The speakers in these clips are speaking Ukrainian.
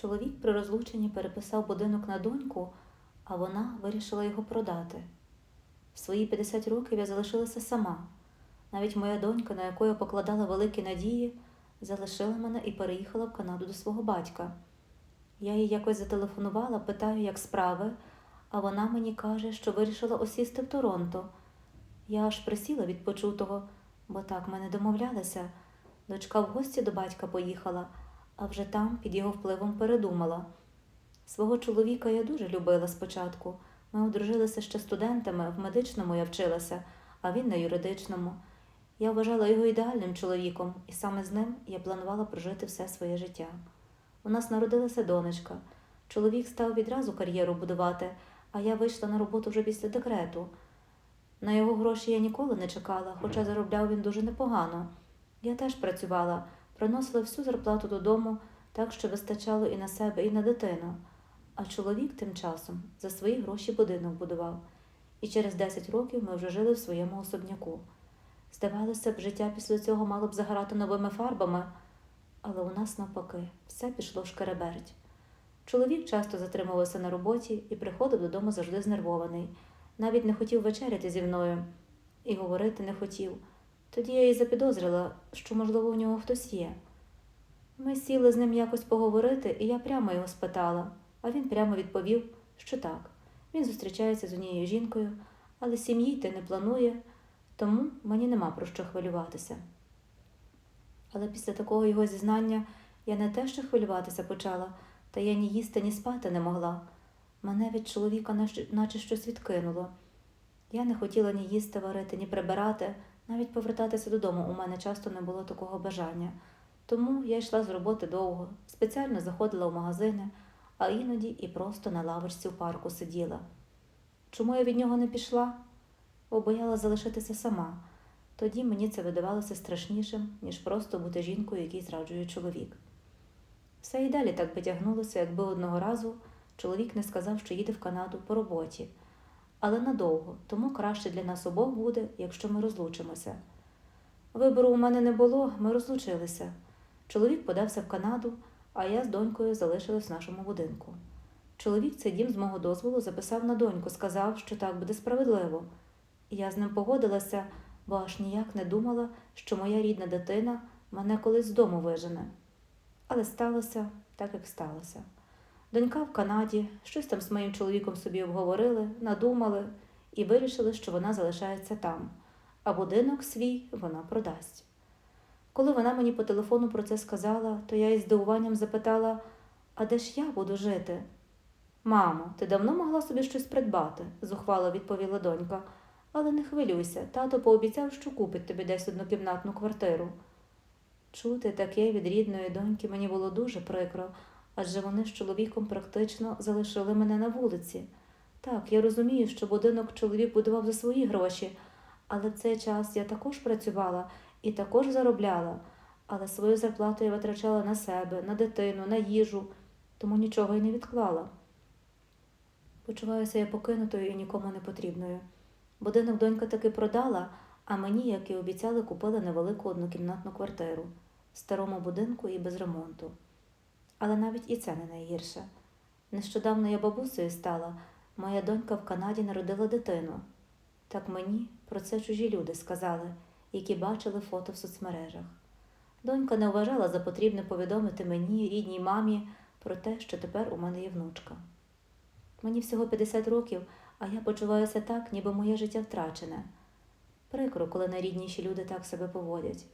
Чоловік при розлученні переписав будинок на доньку, а вона вирішила його продати. В свої 50 років я залишилася сама. Навіть моя донька, на яку я покладала великі надії, залишила мене і переїхала в Канаду до свого батька. Я їй якось зателефонувала, питаю, як справи, а вона мені каже, що вирішила осісти в Торонто. Я аж присіла від почутого, бо так ми не домовлялися. Дочка в гості до батька поїхала, а вже там під його впливом передумала. Свого чоловіка я дуже любила спочатку. Ми одружилися ще студентами, в медичному я вчилася, а він на юридичному. Я вважала його ідеальним чоловіком, і саме з ним я планувала прожити все своє життя. У нас народилася донечка. Чоловік став відразу кар'єру будувати, а я вийшла на роботу вже після декрету. На його гроші я ніколи не чекала, хоча заробляв він дуже непогано. Я теж працювала, приносила всю зарплату додому, так що вистачало і на себе, і на дитину. А чоловік тим часом за свої гроші будинок будував. І через 10 років ми вже жили в своєму особняку. Здавалося б, життя після цього мало б заграти новими фарбами, але у нас навпаки все пішло шкереберть. Чоловік часто затримувався на роботі і приходив додому завжди знервований. Навіть не хотів вечеряти зі мною і говорити не хотів. Тоді я і запідозрила, що, можливо, у нього хтось є. Ми сіли з ним якось поговорити, і я прямо його спитала, а він прямо відповів, що так. Він зустрічається з однією жінкою, але сім'ї йти не планує, тому мені нема про що хвилюватися. Але після такого його зізнання я не те, що хвилюватися почала, та я ні їсти, ні спати не могла. Мене від чоловіка наче, наче щось відкинуло. Я не хотіла ні їсти варити, ні прибирати, навіть повертатися додому у мене часто не було такого бажання. Тому я йшла з роботи довго, спеціально заходила в магазини, а іноді і просто на лавочці в парку сиділа. Чому я від нього не пішла? Бо бояла залишитися сама. Тоді мені це видавалося страшнішим, ніж просто бути жінкою, якій зраджує чоловік. Все і далі так би тягнулося, якби одного разу чоловік не сказав, що їде в Канаду по роботі, але надовго, тому краще для нас обох буде, якщо ми розлучимося. Вибору у мене не було, ми розлучилися. Чоловік подався в Канаду, а я з донькою залишилась в нашому будинку. Чоловік цей дім з мого дозволу записав на доньку, сказав, що так буде справедливо. Я з ним погодилася, бо аж ніяк не думала, що моя рідна дитина мене колись з дому вижене. Але сталося так, як сталося. Донька в Канаді, щось там з моїм чоловіком собі обговорили, надумали і вирішили, що вона залишається там, а будинок свій вона продасть. Коли вона мені по телефону про це сказала, то я із здивуванням запитала, а де ж я буду жити? Мамо, ти давно могла собі щось придбати, зухвало відповіла донька. Але не хвилюйся, тато пообіцяв, що купить тобі десь однокімнатну квартиру. Чути таке від рідної доньки мені було дуже прикро, адже вони з чоловіком практично залишили мене на вулиці. Так, я розумію, що будинок чоловік будував за свої гроші, але в цей час я також працювала і також заробляла, але свою зарплату я витрачала на себе, на дитину, на їжу, тому нічого й не відклала. Почуваюся я покинутою і нікому не потрібною. Будинок донька таки продала, а мені, як і обіцяли, купили невелику однокімнатну квартиру в старому будинку і без ремонту. Але навіть і це не найгірше. Нещодавно я бабусею стала, моя донька в Канаді народила дитину. Так мені про це чужі люди сказали, які бачили фото в соцмережах. Донька не вважала за потрібне повідомити мені, рідній мамі, про те, що тепер у мене є внучка. Мені всього 50 років, а я почуваюся так, ніби моє життя втрачене. Прикро, коли найрідніші люди так себе поводять.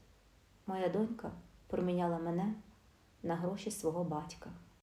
Моя донька проміняла мене на гроші свого батька.